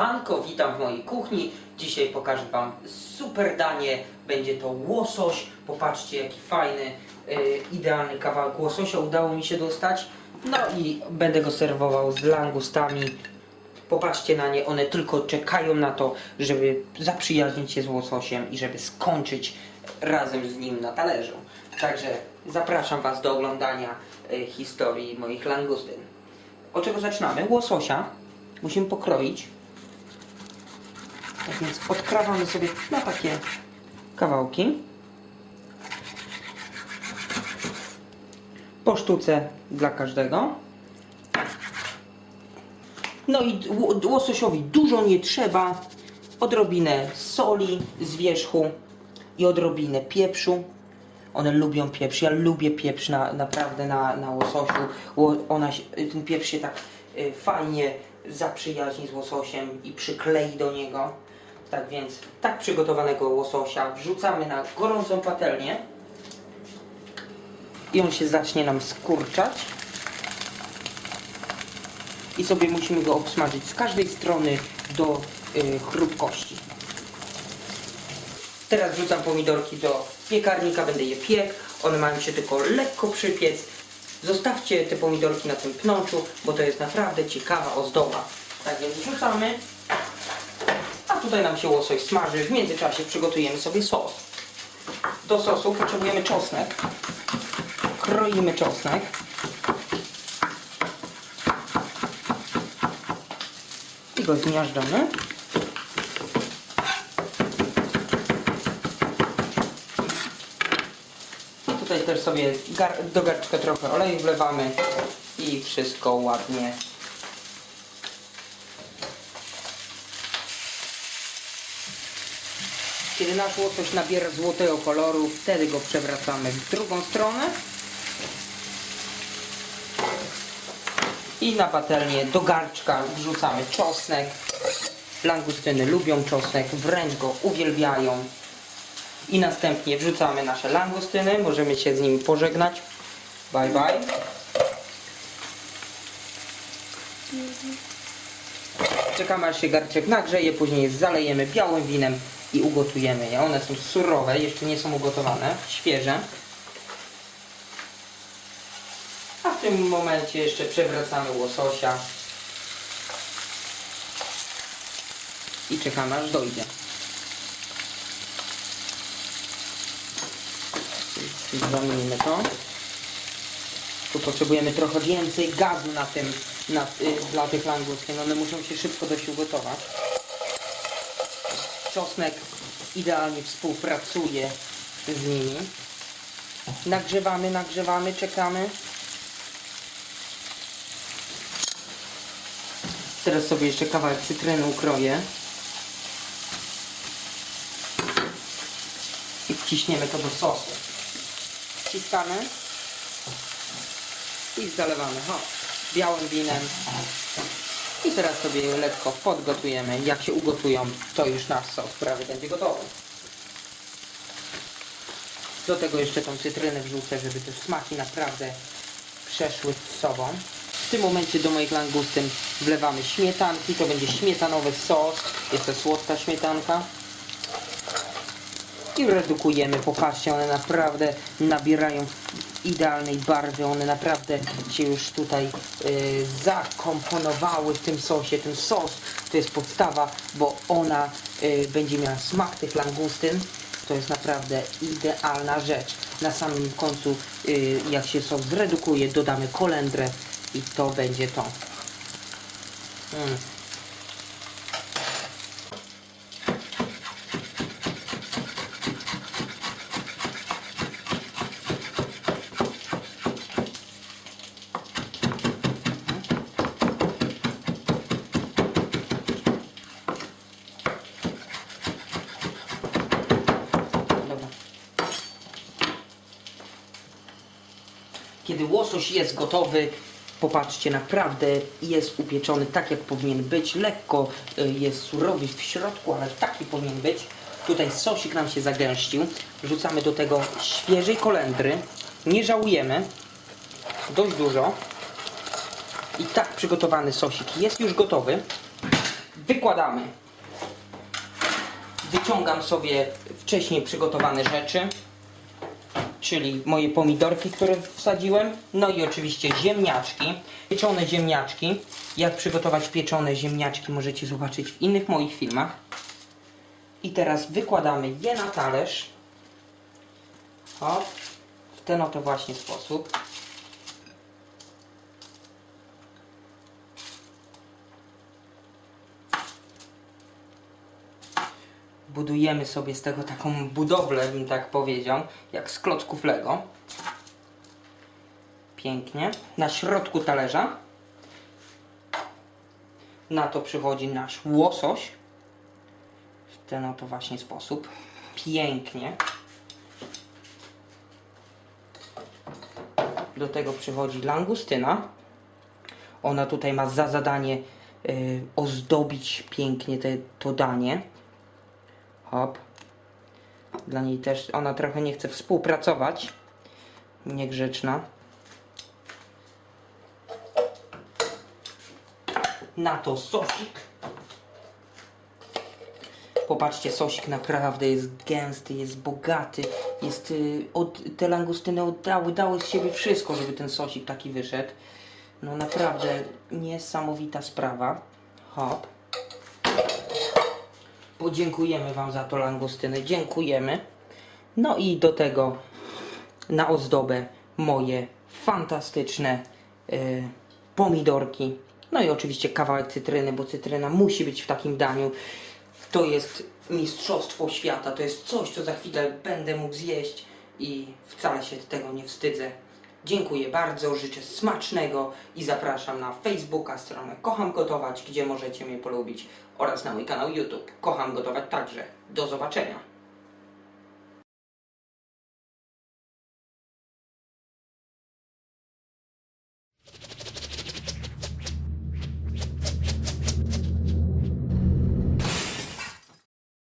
Anko, witam w mojej kuchni. Dzisiaj pokażę Wam super danie. Będzie to łosoś. Popatrzcie, jaki fajny, yy, idealny kawałek łososia udało mi się dostać. No i będę go serwował z langustami. Popatrzcie na nie, one tylko czekają na to, żeby zaprzyjaźnić się z łososiem i żeby skończyć razem z nim na talerzu. Także zapraszam Was do oglądania y, historii moich langustyn. Od czego zaczynamy? Łososia musimy pokroić. Tak więc odkrawamy sobie na takie kawałki. Po sztuce dla każdego. No i łososiowi dużo nie trzeba. Odrobinę soli z wierzchu i odrobinę pieprzu. One lubią pieprz. Ja lubię pieprz na, naprawdę na, na łososiu. Ło- Ona, ten pieprz się tak y, fajnie zaprzyjaźni z łososiem i przyklei do niego. Tak więc tak przygotowanego łososia wrzucamy na gorącą patelnię i on się zacznie nam skurczać i sobie musimy go obsmażyć z każdej strony do y, chrupkości. Teraz wrzucam pomidorki do piekarnika, będę je piekł. One mają się tylko lekko przypiec. Zostawcie te pomidorki na tym pnączu, bo to jest naprawdę ciekawa ozdoba. Tak więc wrzucamy. A tutaj nam się łosoś smaży. W międzyczasie przygotujemy sobie sos. Do sosu potrzebujemy czosnek. Kroimy czosnek. I go zmiażdżamy. I tutaj też sobie do garczka trochę oleju wlewamy i wszystko ładnie Kiedy nasz łosoś nabiera złotego koloru, wtedy go przewracamy w drugą stronę. I na patelnię do garczka wrzucamy czosnek. Langustyny lubią czosnek, wręcz go uwielbiają. I następnie wrzucamy nasze langustyny. Możemy się z nimi pożegnać. Bye bye. Czekamy aż się garczek nagrzeje, później zalejemy białym winem i ugotujemy je. One są surowe, jeszcze nie są ugotowane, świeże. A w tym momencie jeszcze przewracamy łososia. I czekamy aż dojdzie. Zamieńmy to. Tu potrzebujemy trochę więcej gazu na tym, na, y, dla tych langustyn. One muszą się szybko dość ugotować. Czosnek idealnie współpracuje z nimi. Nagrzewamy, nagrzewamy, czekamy. Teraz sobie jeszcze kawałek cytryny ukroję. I wciśniemy to do sosu. Wciskamy i zalewamy białym winem. I teraz sobie je lekko podgotujemy. Jak się ugotują, to już nasz sos prawie będzie gotowy. Do tego jeszcze tą cytrynę wrzucę, żeby te smaki naprawdę przeszły z sobą. W tym momencie do moich langustyn wlewamy śmietanki. To będzie śmietanowy sos. Jest to słodka śmietanka. I redukujemy. Popatrzcie, one naprawdę nabierają idealnej barwy. One naprawdę się już tutaj y, zakomponowały w tym sosie. Ten sos to jest podstawa, bo ona y, będzie miała smak tych langustyn. To jest naprawdę idealna rzecz. Na samym końcu, y, jak się sos zredukuje, dodamy kolendrę i to będzie to. Mm. Kiedy łosoś jest gotowy, popatrzcie, naprawdę jest upieczony tak jak powinien być. Lekko y, jest surowy w środku, ale taki powinien być. Tutaj sosik nam się zagęścił. Wrzucamy do tego świeżej kolendry. Nie żałujemy. Dość dużo. I tak przygotowany sosik jest już gotowy. wykładamy. Wyciągam sobie wcześniej przygotowane rzeczy, czyli moje pomidorki, które wsadziłem, no i oczywiście ziemniaczki, pieczone ziemniaczki. Jak przygotować pieczone ziemniaczki możecie zobaczyć w innych moich filmach. I teraz wykładamy je na talerz. O, w ten oto właśnie sposób. Budujemy sobie z tego taką budowlę, bym tak powiedział, jak z klocków Lego. Pięknie. Na środku talerza na to przychodzi nasz łosoś w ten oto właśnie sposób. Pięknie. Do tego przychodzi langustyna. Ona tutaj ma za zadanie y, ozdobić pięknie te, to danie. Hop. Dla niej też, ona trochę nie chce współpracować. Niegrzeczna. Na to sosik. Popatrzcie, sosik naprawdę jest gęsty, jest bogaty. Jest, y, od, te langustyny oddały, dały z siebie wszystko, żeby ten sosik taki wyszedł. No naprawdę niesamowita sprawa. Hop. Podziękujemy Wam za to langostyny. Dziękujemy. No i do tego na ozdobę moje fantastyczne y, pomidorki. No i oczywiście kawałek cytryny, bo cytryna musi być w takim daniu. To jest mistrzostwo świata. To jest coś, co za chwilę będę mógł zjeść i wcale się tego nie wstydzę. Dziękuję bardzo, życzę smacznego i zapraszam na Facebooka, stronę Kocham Gotować, gdzie możecie mnie polubić oraz na mój kanał YouTube. Kocham Gotować także. Do zobaczenia.